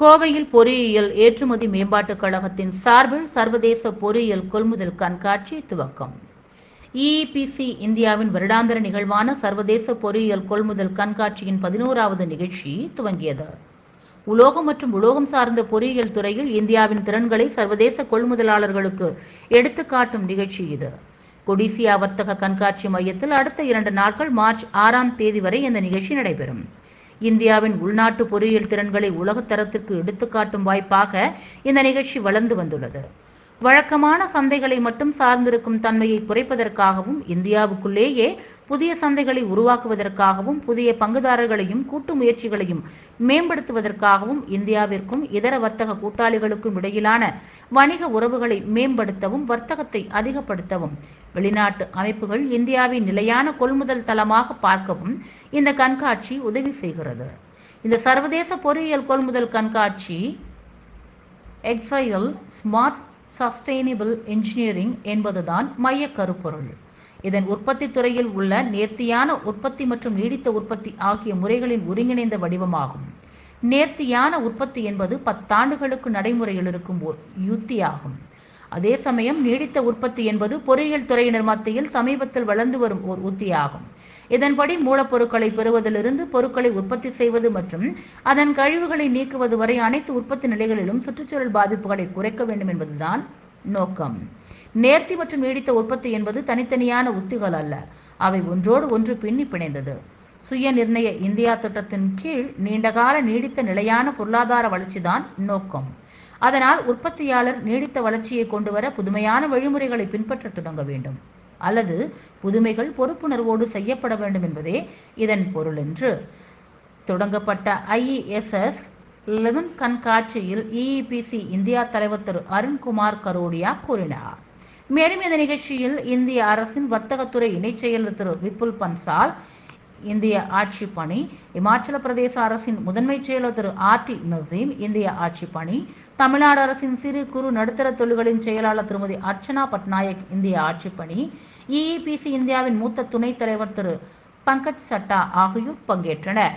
கோவையில் பொறியியல் ஏற்றுமதி மேம்பாட்டுக் கழகத்தின் சார்பில் சர்வதேச பொறியியல் கொள்முதல் கண்காட்சி துவக்கம். இஇபிசி இந்தியாவின் வருடாந்திர நிகழ்வான சர்வதேச பொறியியல் கொள்முதல் கண்காட்சியின் பதினோராவது நிகழ்ச்சி துவங்கியது. உலோகம் மற்றும் உலோகம் சார்ந்த பொறியியல் துறையில் இந்தியாவின் திறன்களை சர்வதேச கொள்முதலாளர்களுக்கு எடுத்துக்காட்டும் நிகழ்ச்சி இது. கொடிசியா வர்த்தக கண்காட்சி மையத்தில் அடுத்த இரண்டு நாட்கள் மார்ச் ஆறாம் தேதி வரை இந்த நிகழ்ச்சி நடைபெறும். இந்தியாவின் உள்நாட்டு பொறியியல் திறன்களை உலகத்தரத்திற்கு எடுத்துக்காட்டும் வாய்ப்பாக இந்த நிகழ்ச்சி வளர்ந்து வந்துள்ளது. வழக்கமான சந்தைகளை மட்டும் சார்ந்திருக்கும் தன்மையை குறைப்பதற்காகவும் இந்தியாவுக்குள்ளேயே புதிய சந்தைகளை உருவாக்குவதற்காகவும் புதிய பங்குதாரர்களையும் கூட்டு முயற்சிகளையும் மேம்படுத்துவதற்காகவும் இந்தியாவிற்கும் இதர வர்த்தக கூட்டாளிகளுக்கும் இடையிலான வணிக உறவுகளை மேம்படுத்தவும் வர்த்தகத்தை அதிகப்படுத்தவும் வெளிநாட்டு அமைப்புகள் இந்தியாவின் நிலையான கொள்முதல் தளமாக பார்க்கவும் இந்த கண்காட்சி உதவி செய்கிறது. இந்த சர்வதேச பொறியியல் கொள்முதல் கண்காட்சி எக்ஸைல் ஸ்மார்ட் சஸ்டைனபிள் இன்ஜினியரிங் என்பதுதான் மைய கருப்பொருள். இதன் உற்பத்தி துறையில் உள்ள நேர்த்தியான உற்பத்தி மற்றும் நீடித்த உற்பத்தி ஆகிய முறைகளின் ஒருங்கிணைந்த வடிவமாகும். நேர்த்தியான உற்பத்தி என்பது பத்தாண்டுகளுக்கு நடைமுறையில் இருக்கும் ஓர் யுத்தியாகும். அதே சமயம் நீடித்த உற்பத்தி என்பது பொறியியல் துறையினர் மத்தியில் சமீபத்தில் வளர்ந்து வரும் ஓர் உத்தியாகும். இதன்படி மூலப்பொருட்களை பெறுவதிலிருந்து பொருட்களை உற்பத்தி செய்வது மற்றும் அதன் கழிவுகளை நீக்குவது வரை அனைத்து உற்பத்தி நிலைகளிலும் சுற்றுச்சூழல் பாதிப்புகளை குறைக்க வேண்டும் என்பதுதான் நோக்கம். நேர்த்தி மற்றும் நீடித்த உற்பத்தி என்பது தனித்தனியான உத்திகள் அல்ல. அவை ஒன்றோடு ஒன்று பின்னி பிணைந்தது. சுய நிர்ணய இந்தியா திட்டத்தின் கீழ் நீண்டகால நீடித்த நிலையான பொருளாதார வளர்ச்சிதான் நோக்கம். அதனால் உற்பத்தியாளர் நீடித்த வளர்ச்சியை கொண்டுவர புதுமையான வழிமுறைகளை பின்பற்ற தொடங்க வேண்டும். அல்லது புதுமைகள் பொறுப்புணர்வோடு செய்யப்பட வேண்டும் என்பதே இதன் பொருள் என்று தொடங்கப்பட்ட ஐஇஎஸ்எஸ் லெவன் கண்காட்சியில் இஇபிசி இந்தியா தலைவர் திரு அருண்குமார் கரோடியா கூறினார். மேலும் இந்த நிகழ்ச்சியில் இந்திய அரசின் வர்த்தகத்துறை இணைச் செயலர் திரு விபுல் பன்சால் இந்திய ஆட்சி பணி இமாச்சல பிரதேச அரசின் முதன்மை செயலர் திரு ஆர் டி நசீம் இந்திய ஆட்சி பணி தமிழ்நாடு அரசின் சிறு குறு நடுத்தர தொழில்களின் செயலாளர் திருமதி அர்ச்சனா பட்நாயக் இந்திய ஆட்சி பணி இஇபிசி இந்தியாவின் மூத்த துணைத் தலைவர் திரு பங்கஜ் சட்டா ஆகியோர் பங்கேற்றனர்.